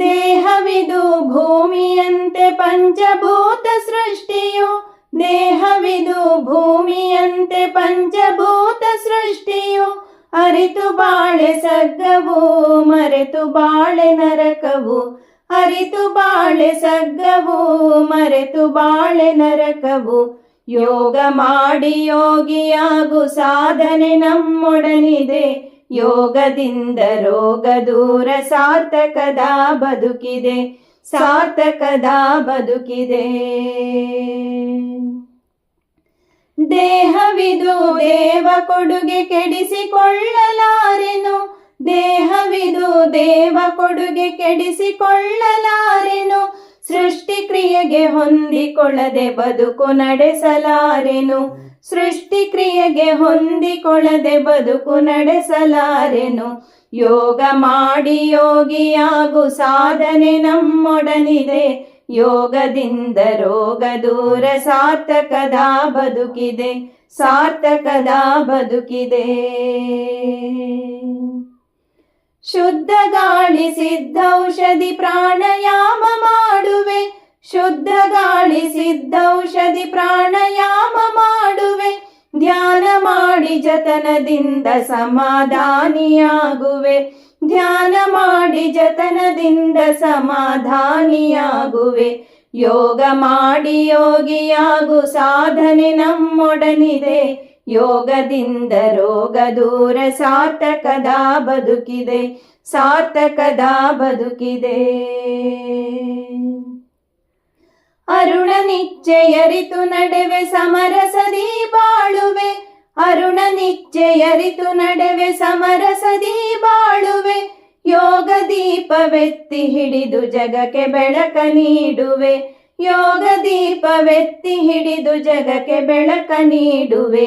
ದೇಹವಿದು ಭೂಮಿಯಂತೆ ಪಂಚಭೂತ ಸೃಷ್ಟಿಯು. ದೇಹವಿದು ಭೂಮಿಯಂತೆ ಪಂಚಭೂತ ಸೃಷ್ಟಿಯು. ಅರಿತು ಬಾಳೆ ಸಗ್ಗವು ಮರೆತು ಬಾಳೆ ನರಕವು. ಅರಿತು ಬಾಳೆ ಸಗ್ಗವು ಮರೆತು ಬಾಳೆ ನರಕವು. ಯೋಗ ಮಾಡಿ ಯೋಗಿಯಾಗು, ಸಾಧನೆ ನಮ್ಮೊಡನಿದೆ. ಯೋಗದಿಂದ ರೋಗ ದೂರ ಸಾರ್ಥಕದ ಬದುಕಿದೆ ಸಾರ್ಥಕದ ಬದುಕಿದೆ. ದೇಹವಿದು ದೇವ ಕೊಡುಗೆ ಕೆಡಿಸಿಕೊಳ್ಳಲಾರೆನು, ದೇಹವಿದು ದೇವ ಕೊಡುಗೆ ಕೆಡಿಸಿಕೊಳ್ಳಲಾರೆನು ಸೃಷ್ಟಿ ಕ್ರಿಯೆಗೆ ಹೊಂದಿಕೊಳ್ಳದೆ ಬದುಕು ನಡೆಸಲಾರೆನು? ಸೃಷ್ಟಿ ಕ್ರಿಯೆಗೆ ಹೊಂದಿಕೊಳ್ಳದೆ ಬದುಕು ನಡೆಸಲಾರೆನು? ಯೋಗ ಮಾಡಿ ಯೋಗಿಯಾಗು ಸಾಧನೆ ನಮ್ಮೊಡನಿದೆ. ಯೋಗದಿಂದ ರೋಗ ದೂರ ಸಾರ್ಥಕದ ಬದುಕಿದೆ. ಸಾರ್ಥಕದ ಬದುಕಿದೆ. ಶುದ್ಧ ಗಾಳಿ ಸಿದ್ಧೌಷಧಿ ಪ್ರಾಣಾಯಾಮ ಮಾಡುವೆ. ಶುದ್ಧ ಗಾಳಿ ಸಿದ್ಧೌಷಧಿ ಪ್ರಾಣಾಯಾಮ ಮಾಡುವೆ. ಧ್ಯಾನ ಮಾಡಿ ಜತನದಿಂದ ಸಮಾಧಾನಿಯಾಗುವೆ. ಧ್ಯಾನ ಮಾಡಿ ಜತನದಿಂದ ಸಮಾಧಾನಿಯಾಗುವೆ. ಯೋಗ ಮಾಡಿ ಯೋಗಿಯಾಗು ಸಾಧನೆ ನಮ್ಮೊಡನಿದೆ. ಯೋಗದಿಂದ ರೋಗ ದೂರ ಸಾರ್ಥಕದ ಬದುಕಿದೆ ಸಾರ್ಥಕದ ಬದುಕಿದೆ. ಅರುಣ ನಿಚ್ಚೆಯರಿತು ನಡೆವೆ ಸಮರಸದಿ ಬಾಳುವೆ, ಅರುಣ ನಿಚ್ಚೆಯರಿತು ನಡೆವೆ ಸಮರಸದಿ ಬಾಳುವೆ, ಯೋಗ ದೀಪವೆತ್ತಿ ಹಿಡಿದು ಜಗಕ್ಕೆ ಬೆಳಕ ನೀಡುವೆ, ಯೋಗ ದೀಪವೆತ್ತಿ ಹಿಡಿದು ಜಗಕ್ಕೆ ಬೆಳಕ ನೀಡುವೆ.